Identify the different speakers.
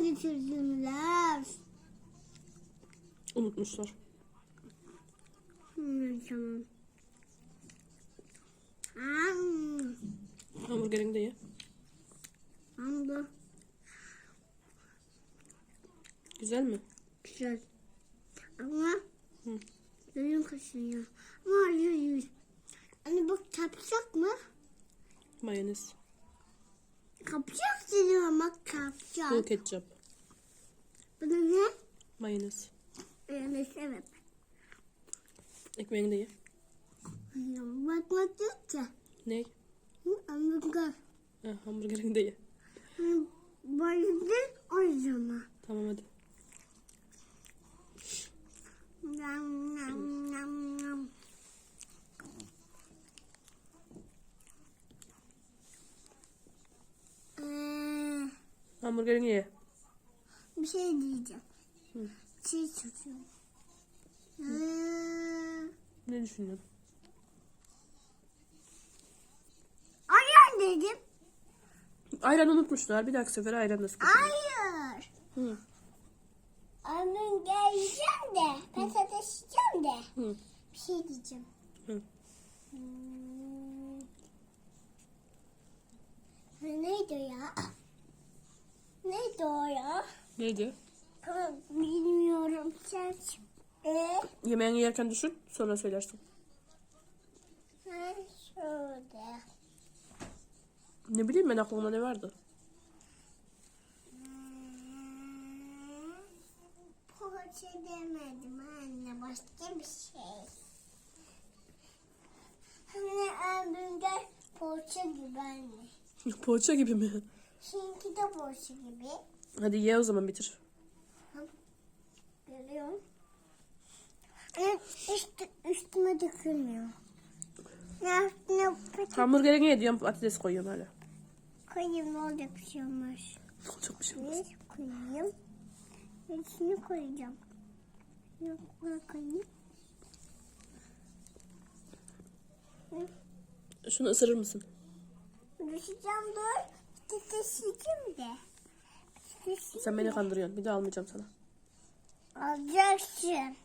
Speaker 1: çözümler.
Speaker 2: Unutmuşlar.
Speaker 1: Hmm, tamam. Hmm,
Speaker 2: Hamburgerini de ye.
Speaker 1: Ama
Speaker 2: Güzel mi?
Speaker 1: güzel. Ama
Speaker 2: Hı.
Speaker 1: benim kaşınıyor. Ama hayır. Anne bak kapacak mı?
Speaker 2: Mayonez.
Speaker 1: Kapacak diyor ama
Speaker 2: Bu
Speaker 1: kapacak.
Speaker 2: ketçap.
Speaker 1: Bu da ne?
Speaker 2: Mayonez.
Speaker 1: Evet evet.
Speaker 2: Ekmeğini de ye.
Speaker 1: Bakmak yok ki.
Speaker 2: Ne?
Speaker 1: Hamburger.
Speaker 2: Ha, hamburgerini de ye.
Speaker 1: Bayıldı o zaman.
Speaker 2: Tamam hadi. Hamburgerini ye.
Speaker 1: bir şey diyeceğim.
Speaker 2: Hı.
Speaker 1: Şey çocuğum.
Speaker 2: Ne düşünüyorsun?
Speaker 1: ayran dedim.
Speaker 2: Ayran unutmuşlar. Bir dahaki sefer ayran da sıkacağım.
Speaker 1: Hayır.
Speaker 2: Hı.
Speaker 1: Annem geleceğim de patates yiyeceğim de
Speaker 2: Hı.
Speaker 1: bir şey diyeceğim.
Speaker 2: Hı.
Speaker 1: Hmm. Neydi ya? Ya?
Speaker 2: Neydi?
Speaker 1: Bilmiyorum. Sen e,
Speaker 2: Yemeğini yerken düşün. Sonra söylersin.
Speaker 1: ha, şurada.
Speaker 2: Ne bileyim ben aklıma ne vardı?
Speaker 1: Hmm. Poğaça demedim anne. Başka bir şey. Hani hamburger poğaça gibi anne.
Speaker 2: Poğaça gibi mi?
Speaker 1: Şimdi de poğaça gibi.
Speaker 2: Hadi ye o zaman bitir.
Speaker 1: Görüyorum. Evet, üstü, üstüme dökülmüyor. Ne üstüne patates
Speaker 2: Hamburgerini ye diyorum patates koyuyorum hala.
Speaker 1: koyayım ne olacak bir şey olmaz.
Speaker 2: Çok bir şey olmaz.
Speaker 1: Ne koyayım? Hepsini koyacağım. Ne koyayım?
Speaker 2: Şunu ısırır mısın?
Speaker 1: Düşeceğim dur. De.
Speaker 2: Sen beni kandırıyorsun. Bir daha almayacağım sana.
Speaker 1: alacaksın.